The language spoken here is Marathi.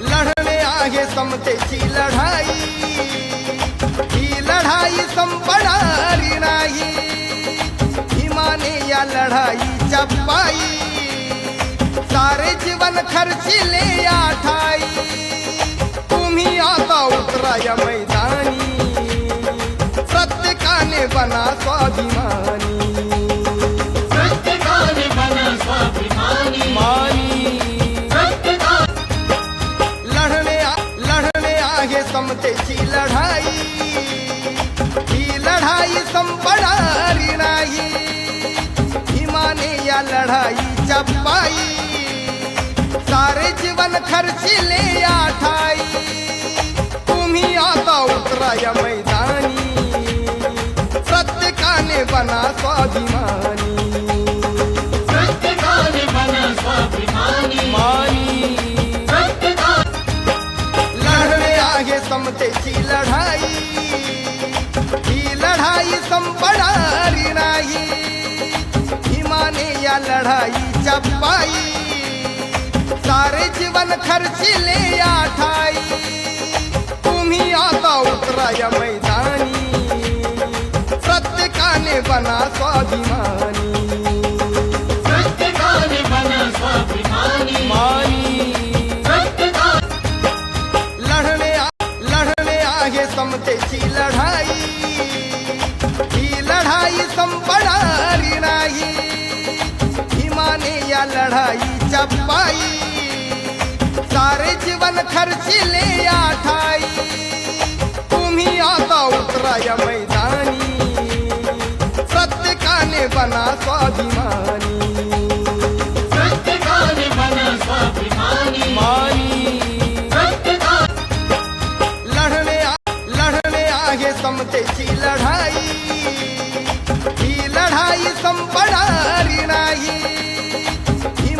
लढणे आहे समतेची लढाई. ही लढाई संपणारी नाही. भीमाने या लढाईच्या पायी सारे जीवन खर्चिले या ठाई तुम्ही आता उतरा या मैदानी. प्रत्येकाने बना स्वाभिमान. समतेची लढाई ही लढाई संपणारी नाही. भीमाने या लढाईच्या पायी सारे जीवन खर्चिले या ठाई तुम्ही आता उतरा या मैदानी प्रत्येकाने बना स्वाभिमानी. प्रत्येकाने बना स्वाभिमानी. समतेची लढाई ही लढाई संपणारी नाही. भीमाने या लढाईच्या पायी सारे जीवन खर्चिले या ठाई तुम्ही आता उतरा या मैदानी प्रत्येकाने बना स्वाभिमानी. या लढाईच्या पायी सारे जीवन खर्चिले या ठाई तुम्ही आता उतरा या मैदानी। प्रत्येकाने बना स्वाभिमानी। प्रत्येकाने बना स्वाभिमानी। मानी। प्रत्येका लढणे लढणे आहे समतेची लढाई ही लढाई सं